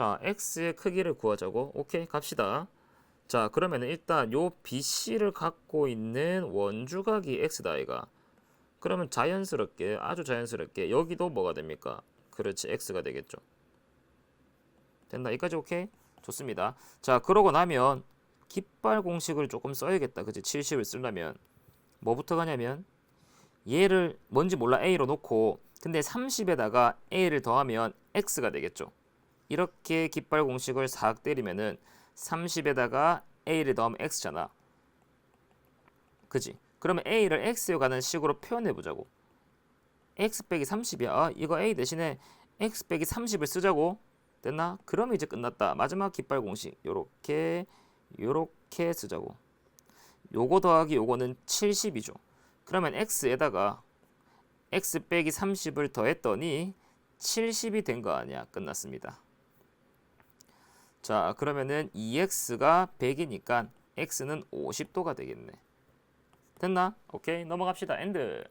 자, x의 크기를 구하자고. 오케이, 갑시다. 자, 그러면은 일단 요 BC를 갖고 있는 원주각이 x다 이가. 그러면 자연스럽게 아주 자연스럽게 여기도 뭐가 됩니까? 그렇지, x가 되겠죠. 됐나? 여기까지 오케이? 좋습니다. 자, 그러고 나면 깃발 공식을 조금 써야겠다. 그치? 70을 쓰려면 뭐부터 가냐면 얘를 뭔지 몰라 a로 놓고 근데 30에다가 a를 더하면 x가 되겠죠. 이렇게 깃발 공식을 싹 때리면은 30에다가 a를 더하면 x잖아. 그지? 그러면 a를 x에 가는 식으로 표현해 보자고. x 빼기 30이야. 아, 이거 a 대신에 x 빼기 30을 쓰자고. 됐나? 그러면 이제 끝났다. 마지막 깃발 공식 요렇게 요렇게 쓰자고. 요거 더하기 요거는 70이죠. 그러면 x에다가 x 빼기 30을 더했더니 70이 된 거 아니야. 끝났습니다. 자, 그러면은 2x가 100이니까 x는 50도가 되겠네. 됐나? 오케이, 넘어갑시다. 엔드.